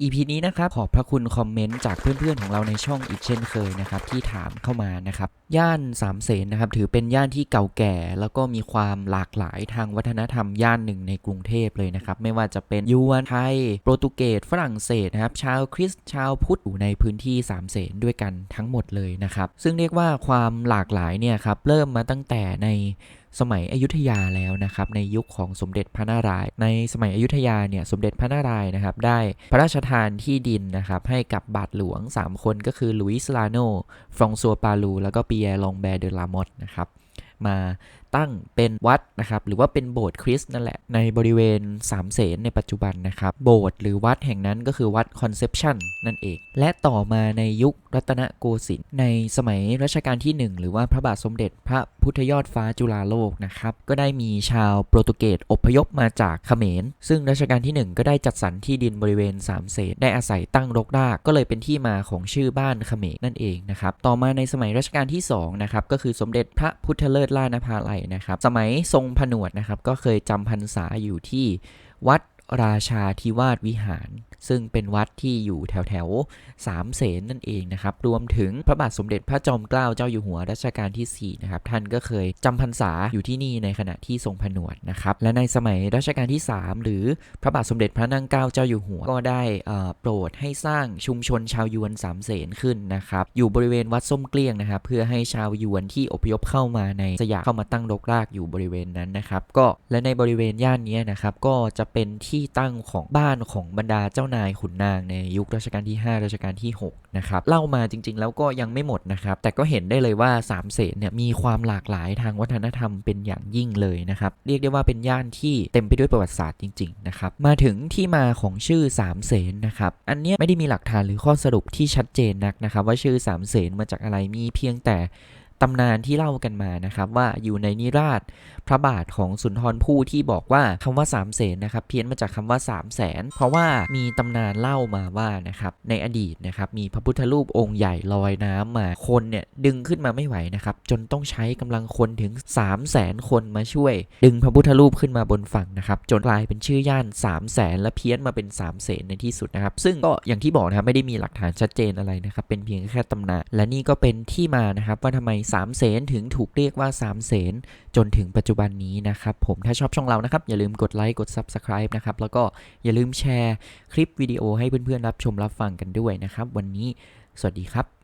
EP นี้นะครับขอบพระคุณคอมเมนต์จากเพื่อนๆของเราในช่องอีกเช่นเคยนะครับที่ถามเข้ามานะครับย่านสามเสนนะครับถือเป็นย่านที่เก่าแก่ แล้วก็มีความหลากหลายทางวัฒนธรรมย่านหนึ่งในกรุงเทพเลยนะครับไม่ว่าจะเป็นยวนไทย โปรตุเกสฝรั่งเศสนะครับชาวคริสต์ชาวพุทธอยู่ในพื้นที่สามเสนด้วยกันทั้งหมดเลยนะครับซึ่งเรียกว่าความหลากหลายเนี่ยครับเริ่มมาตั้งแต่ใน สมัยอยุธยาแล้วนะครับในยุคของสมเด็จพระนารายณ์ในสมัยอยุธยาเนี่ยสมเด็จพระนารายณ์นะครับได้พระราชทานที่ดินนะครับให้กับบาทหลวง 3 คนก็คือลุยส์ลาโนฟรองซัวปาลู แล้วก็ปีแอร์ลองแบร์เดลามอตนะครับมา ตั้งเป็นวัดนะครับหรือว่าเป็นโบสถ์คริสต์นั่นแหละในบริเวณสามเสนในปัจจุบันนะครับโบสถ์หรือวัดแห่งนั้นก็คือวัดคอนเซปชันนั่นเอง และต่อมาในยุครัตนโกสินทร์ในสมัยรัชกาลที่ 1 หรือว่าพระบาทสมเด็จพระพุทธยอดฟ้าจุฬาโลกนะครับก็ได้มีชาวโปรตุเกสอพยพมาจากเขมร ซึ่งรัชกาลที่ 1 ก็ได้จัดสรรที่ดินบริเวณสามเสนได้อาศัยตั้งรกรากก็เลยเป็นที่มาของชื่อบ้านเขมรนั่นเองนะครับต่อมาในสมัยรัชกาลที่2นะครับก็คือสมเด็จพระพุทธเลิศล่านภาลัยนะครับ สมัยทรงผนวดนะครับ ก็เคยจำพรรษาอยู่ที่วัดราชาธิวาสวิหาร ซึ่งเป็นวัดที่อยู่แถวแถวสามเสนนั่นเองนะครับ รวมถึงพระบาทสมเด็จพระจอมเกล้าเจ้าอยู่หัวรัชกาลที่ 4 นะครับ ท่านก็เคยจำพรรษาอยู่ที่นี่ในขณะที่ทรงผนวดนะครับ และในสมัยรัชกาลที่ 3 หรือพระบาทสมเด็จพระนั่งเกล้าเจ้าอยู่หัว ก็ได้อ่อโปรดให้สร้างชุมชนชาวยวนสามเสนขึ้นนะครับ อยู่บริเวณวัดส้มเกลี้ยงนะครับ เพื่อให้ชาวยวนที่อพยพเข้ามาในสยามเข้ามาตั้งรกรากอยู่บริเวณนั้นนะครับ ก็และในบริเวณย่านนี้นะครับ ก็จะเป็นที่ตั้งของบ้านของบรรดาเจ้านายขุนนางในยุครัชกาลที่ 5 รัชกาลที่ 6 นะครับ เล่ามาจริง ๆ แล้วก็ยังไม่หมดนะครับ แต่ก็เห็นได้เลยว่าสามเสนเนี่ยมีความหลากหลายทางวัฒนธรรมเป็นอย่างยิ่งเลยนะครับ เรียกได้ว่าเป็นย่านที่เต็มไปด้วยประวัติศาสตร์จริง ๆ นะครับ มาถึงที่มาของชื่อสามเสนนะครับ อันเนี้ยไม่ได้มีหลักฐานหรือข้อสรุปที่ชัดเจนนักนะครับ ว่าชื่อสามเสนมาจากอะไร มีเพียงแต่ ตำนานที่เล่ากันมานะครับว่าอยู่ในนิราชพระบาทของสุนทรภู่ที่บอกว่าคำว่าสามเสนนะครับเพี้ยนมาจากคำว่าสามแสนเพราะว่ามีตำนานเล่ามาว่านะครับในอดีตนะครับมีพระพุทธรูปองค์ใหญ่ลอยน้ำมาคนเนี่ยดึงขึ้นมาไม่ไหวนะครับจนต้องใช้กำลังคนถึง3 0 0แสนคนมาช่วย ดึงพระพุทธรูปขึ้นมาบนฝั่งนะครับจนกลายเป็นชื่อย่าน3 0 0แสนและเพี้ยนมาเป็น3 0 0แสนในที่สุดนะครับซึ่งก็อย่างที่บอกนะครับไม่ได้มีหลักฐานชัดเจนอะไรนะครับเป็นเพียงแค่ตำนานและนี่ก็เป็นที่มานะครับว่าทำไม3 0 0แสนถึงถูกเรียกว่า3 0 0แสนจนถึงปัจจุบันนี้นะครับผมถ้าชอบช่องเรานะครับ อย่าลืมกดไลค์กด Subscribe นะครับ แล้วก็อย่าลืมแชร์คลิปวิดีโอให้เพื่อนๆรับชมรับฟังกันด้วยนะครับ วันนี้สวัสดีครับ